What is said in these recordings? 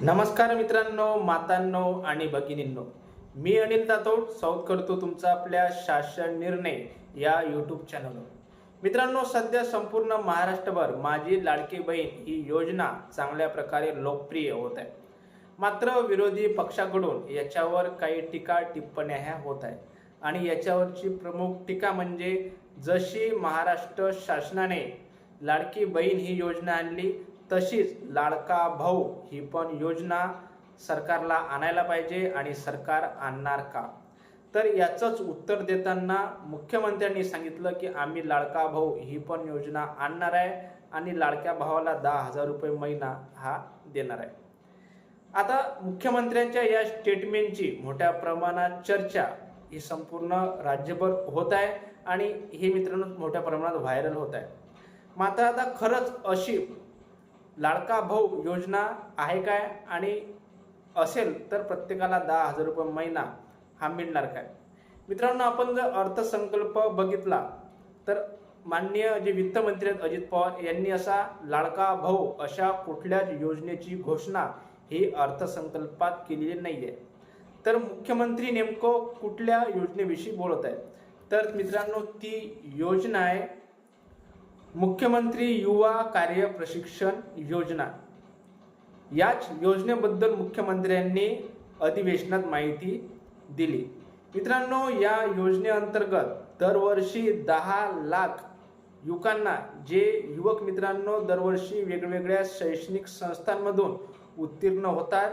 नमस्कार मित्रांनो मातांनो आणि भगिनींनो. मी अनिल दातोड स्वागत करतो तुमचा आपल्या शासन निर्णय या यूट्यूब चॅनलवर मित्रांनो सध्या संपूर्ण महाराष्ट्रभर माझी लाडकी बहीण ही योजना चांगल्या प्रकारे लोकप्रिय होत आहे. मात्र विरोधी पक्षाकडून याच्यावर काही टीका टिप्पण्या ह्या होत आहे आणि याच्यावरची प्रमुख टीका म्हणजे जशी महाराष्ट्र शासनाने लाडकी बहीण ही योजना आणली तशीच लाडका भाऊ ही पण योजना सरकारला आणायला पाहिजे आणि सरकार आणणार का? तर याचंच उत्तर देताना मुख्यमंत्र्यांनी सांगितलं की आम्ही लाडका भाऊ ही पण योजना आणणार आहे आणि लाडक्या भावाला दहा हजार रुपये महिना हा देणार आहे. आता मुख्यमंत्र्यांच्या या स्टेटमेंटची मोठ्या प्रमाणात चर्चा ही संपूर्ण राज्यभर होत आहे आणि हे मित्रांनो मोठ्या प्रमाणात व्हायरल होत आहे. मात्र आता खरंच अशी लाडका भाऊ योजना आहे काय? आणि असेल तर प्रत्येकाला दहा हजार रुपये महिना हा मिळणार काय? मित्रांनो आपण जर अर्थसंकल्प बघितला तर माननीय जे वित्तमंत्री आहेत अजित पवार यांनी असा लाडका भाऊ अशा कुठल्याच योजनेची घोषणा ही अर्थसंकल्पात केलेली नाही आहे तर मुख्यमंत्री नेमकं कुठल्या योजनेविषयी बोलत आहेत? तर मित्रांनो ती योजना आहे मुख्यमंत्री युवा कार्य प्रशिक्षण योजना. याच योजनेबद्दल मुख्यमंत्र्यांनी अधिवेशनात माहिती दिली. मित्रांनो या योजनेअंतर्गत दरवर्षी दहा लाख युवकांना जे युवक मित्रांनो दरवर्षी वेगवेगळ्या शैक्षणिक संस्थांमधून उत्तीर्ण होतात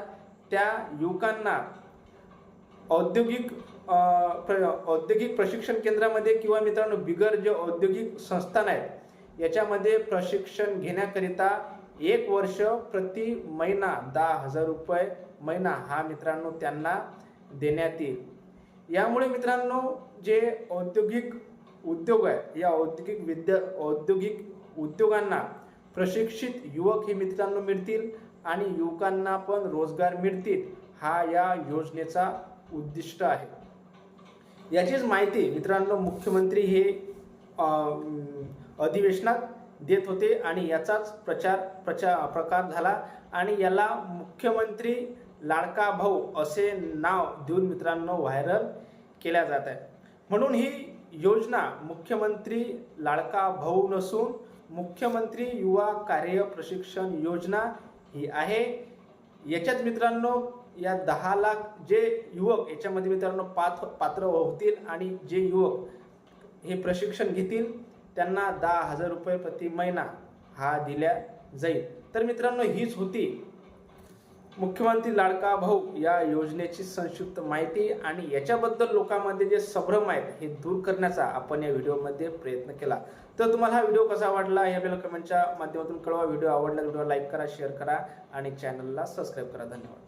त्या युवकांना औद्योगिक प्र- औद्योगिक प्रशिक्षण केंद्रामध्ये किंवा मित्रांनो बिगर जे औद्योगिक संस्थान आहेत याच्यामध्ये प्रशिक्षण घेण्याकरिता एक वर्ष प्रति महिना दहा हजार रुपये महिना हा मित्रांनो त्यांना देण्यात येईल. यामुळे मित्रांनो जे औद्योगिक उद्योग आहे या औद्योगिक विद्या औद्योगिक उद्योगांना प्रशिक्षित युवक हे मित्रांनो मिळतील आणि युवकांना पण रोजगार मिळतील हा या योजनेचा उद्दिष्ट आहे. याचीच माहिती मित्रांनो मुख्यमंत्री हे अधिवेशनात देत होते आणि याचाच प्रचार प्रचार प्रकार झाला. आणि याला मुख्यमंत्री लाडका भाऊ असे नाव देऊन मित्रांनो व्हायरल केल्या जात आहे म्हणून ही योजना मुख्यमंत्री लाडका भाऊ नसून मुख्यमंत्री युवा कार्य प्रशिक्षण योजना ही आहे. याच्यात मित्रांनो या दहा लाख जे युवक याच्यामध्ये मित्रांनो पात्र पात्र होतील आणि जे युवक हे प्रशिक्षण घेतील त्यांना दहा हजार रुपये प्रति महिना हा दिल्या जाईल. तर मित्रांनो हीच होती मुख्यमंत्री लाडका भाऊ या योजनेची संक्षिप्त माहिती आणि याच्याबद्दल लोकांमध्ये जे संभ्रम आहेत हे दूर करण्याचा आपण या व्हिडिओमध्ये प्रयत्न केला. तर तुम्हाला हा व्हिडिओ कसा वाटला हे आपल्याला कमेंटच्या माध्यमातून कळवा. व्हिडिओ आवडला व्हिडिओ लाईक करा शेअर करा आणि चॅनलला सबस्क्राईब करा. धन्यवाद.